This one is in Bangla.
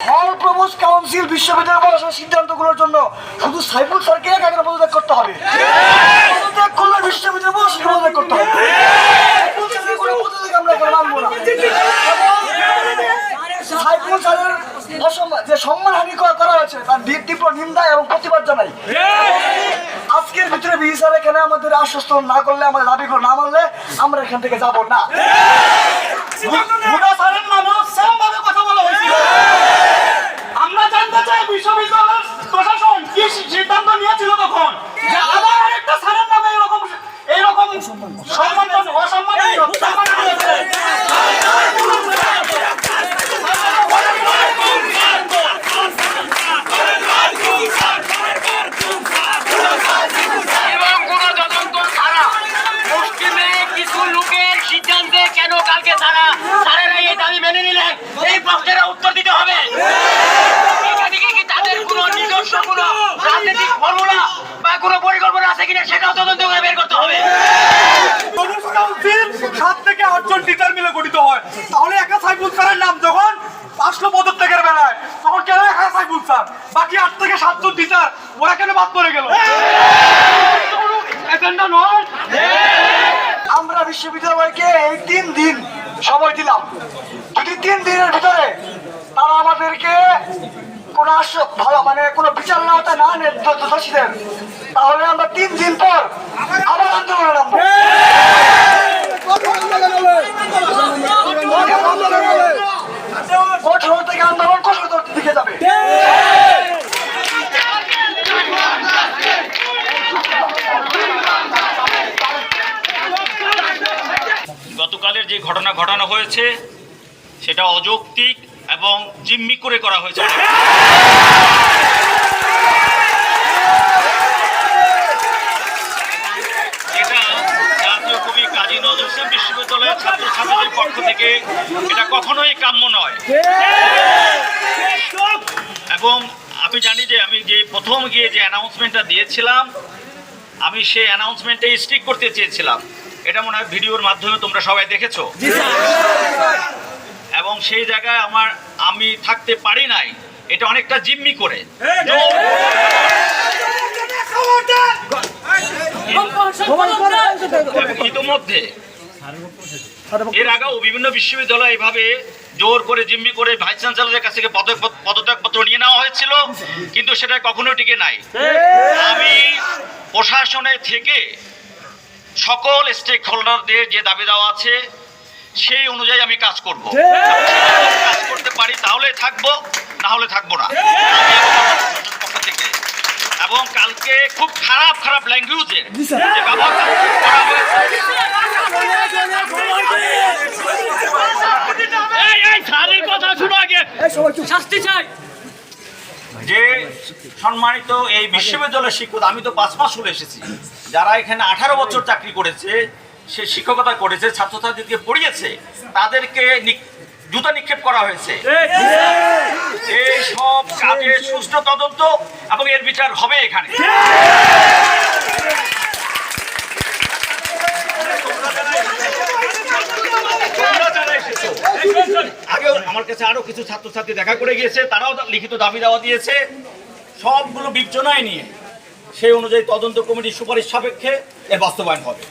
হল কাউন্সিল বিশ্ববিদ্যালয় প্রশাসনের সিদ্ধান্তগুলোর জন্য শুধু সাইফুল স্যারকে একা একা পদত্যাগ করতে হবে। পদত্যাগ করলে বিশ্ববিদ্যালয় প্রশাসনকে পদত্যাগ করতে হবে। করা হয়েছে, তার তীব্র- নিন্দা এবং প্রতিবাদ জানাই। আজকের ভিতরে বিহি এখানে আমাদের আশ্বস্ত না করলে, আমাদের দাবিগুলো না মানলে আমরা এখান থেকে যাব না। প্রশ্নের উত্তর দিতে হবে। এখানে কি কি তাদের কোনো নিজস্ব কোনো রাজনৈতিক ফর্মুলা বা কোনো পরিকল্পনা আছে কিনা সেটাও তদন্ত করে বের করতে হবে। সাত থেকে আটজন টিচার মিলে গঠিত হয়। তাহলে একা সাইফুল স্যারের নাম যখন আসলো পদত্যাগের বেলায় তখন কেন একা সাইফুল স্যার? বাকি আট থেকে সাতজন টিচার ওরা কেন বাদ পড়ে গেল? এজেন্ডা নয়? আমরা বিশ্ববিদ্যালয়কে এই তিন দিন সময় দিলাম। যদি তিন দিনের ভিতরে তারা আমাদেরকে কোনো ভালো মানে কোনো বিচার না হতে না নেন তাহলে আমরা তিন দিন পর আবার আন্দোলনে কঠোর থেকে আন্দোলন কঠোর দিকে যাবে গতকালের যে ঘটনা ঘটানো হয়েছে, সেটা অযৌক্তিক এবং জিম্মি করে করা হয়েছে। কাজী নজরুল ইসলাম বিশ্ববিদ্যালয়ের ছাত্রছাত্রীদের পক্ষ থেকে এটা কখনোই কাম্য নয়। এবং আমি জানি যে আমি যে প্রথম গিয়ে যে অ্যানাউন্সমেন্টটা দিয়েছিলাম, আমি সেই অ্যানাউন্সমেন্টে স্টিক করতে চেয়েছিলাম। এটা মনে হয় ভিডিওর মাধ্যমে তোমরা সবাই দেখেছ। এবং সেই জায়গায় আমার আমি থাকতে পারি নাই এটা অনেকটা জিম্মি করে। ইতোমধ্যে এর আগেও বিভিন্ন বিশ্ববিদ্যালয় এভাবে জোর করে জিম্মি করে ভাইস চ্যান্সেলরের কাছ থেকে পদত্যাগপত্র নিয়ে নেওয়া হয়েছিল কিন্তু সেটা কখনো টিকে নাই। আমি প্রশাসনে থেকে সকল স্টেক হোল্ডারদের যে দাবি দেওয়া আছে সেই অনুযায়ী আমি কাজ করব। কাজ করতে পারি তাহলে থাকব না হলে থাকব না। এবং পক্ষ থেকে এবং কালকে খুব খারাপ খারাপ ল্যাঙ্গুয়েজে কথা শুনো আগে। যে সম্মানিত এই বিশ্ববিদ্যালয়ের শিক্ষক আমি তো পাঁচ মাস চলে এসেছি। যারা এখানে আঠারো বছর চাকরি করেছে, সে শিক্ষকতা করেছে, ছাত্রছাত্রীদেরকে পড়িয়েছে, তাদেরকে জুতা নিক্ষেপ করা হয়েছে। এই সব কাজের সুষ্ঠু তদন্ত এবং এর বিচার হবে এখানে। আমার কাছে আরও কিছু ছাত্রছাত্রী দেখা করে গিয়েছে, তারাও লিখিত দাবি দেওয়া দিয়েছে। সবগুলো বিবেচনায় নিয়ে সেই অনুযায়ী তদন্ত কমিটির সুপারিশ সাপেক্ষে এর বাস্তবায়ন হবে।